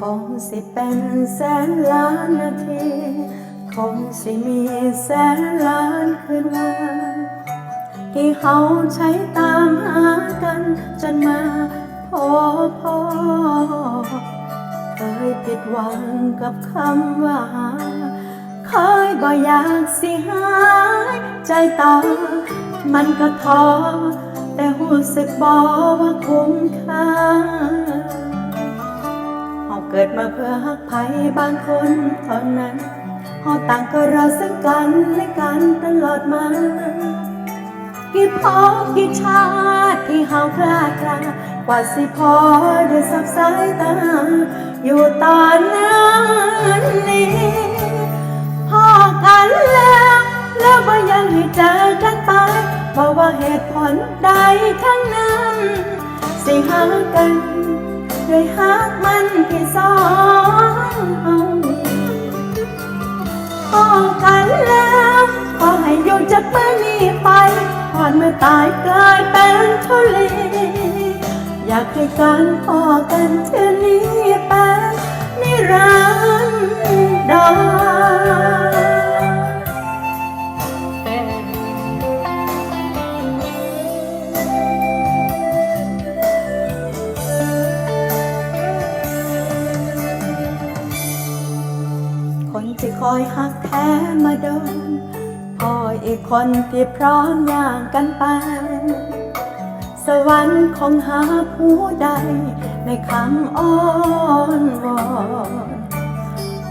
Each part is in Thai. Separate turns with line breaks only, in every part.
คงสิเป็นแสนล้านนาที คงสิมีแสนล้านคืนวันที่เขาใช้ตามหากันจนมาพบพอเคยผิดหวังกับคำว่าหาเคยบ่อยากสิหายใจต่อมันก็ท้อแต่หูสึกบอกว่าคุ้มค่า เกิดมาเพื่อหักใครบางคนเท่านั้นเราต่างก็รอซึ่งกันและกันตลอดมา กี่พอกี่ชาติที่เฮาพลาดพลากว่าสิพอได้สับสายตา อยู่ตอนนั้นนี้พอกันแล้ว แล้วบ่ยังให้เจอกันไปบอกว่าเหตุผลใดทั้งนั้น สิหากัน ด้วยหักมันที่สองเฮาพอกันแล้วขอให้อยู่จากเมื่อนี้ไปก่อนเมื่อตายกลายเป็นทุลีอยากให้การพอกันเท่านี้เป็นนิรันดร คอยหักแท้มาโดนพออีกคนที่พร้อมอย่างกันไป สวรรค์คงหาผู้ใด ในคำอ้อนวอน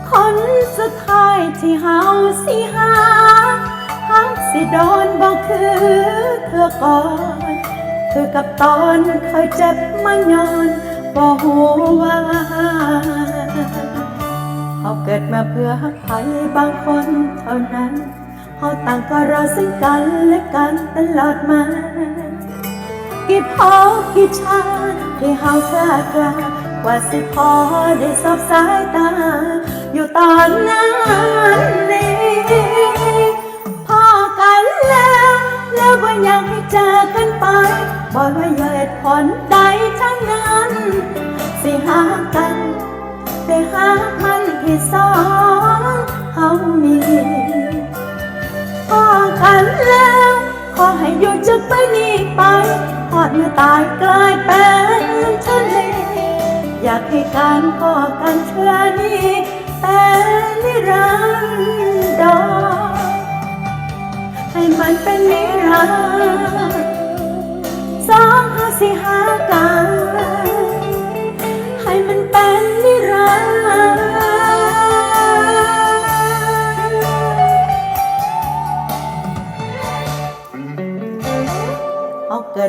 คนสุดท้ายที่เฮาสิหาหักสิโดนบอกคือเธอก่อน คือกับตอนเคยเจ็บมาย้อนบอกหัว่า เขาเกิดมาเพื่อหักใครบางคนเท่านั้นเขาต่างก็รอซึ่งกันและกันตลอดมา กี่พอกี่ชาติที่เฮาคลาดกลากว่าสิพอได้สบสายตา อยู่ตอนนั้นนี้พอกันแล้ว แล้วว่ายังให้เจอกันไปบอกว่าเหตุผลใดทั้งนั้น สิหากัน สองเฮามีพอกันแล้ว ขอให้อยู่จากไปนี้ไปหอดเมื่อตายกลายเป็นทะเลอยากให้การพอกันเท่านี้เป็นนิรันดรให้มันเป็นนิรันดร์สองห้าสี่ห้า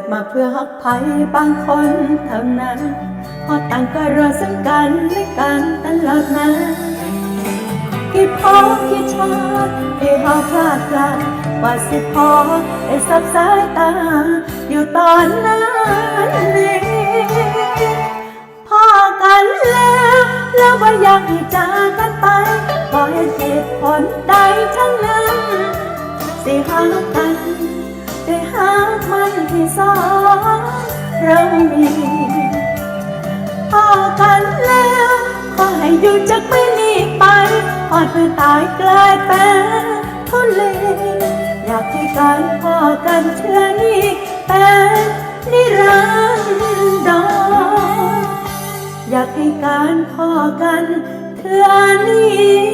ดมาเพื่อหักไผ่บางคนเท่านั้นพอต่างก็รอซึ่งกันและกันตลอดมากี่พอกี่ชาติที่เฮาพลาดพลาดว่าสิพอได้สับสายตา อยู่ตอนนั้นนี้พอกันแล้ว แล้วว่าอยากให้จากกันไปบอกเหตุผลใดทั้งนั้น สิหากัน ได้หามันที่สองเรามีพอกันแล้วขอให้อยู่จากไม่นี้ไปอดเพื่อตายกลายเป็นทุเลอยากให้การพอกันเชื่อนี้เป็นนิรันดรอยากให้การพอกันเทื่อนี้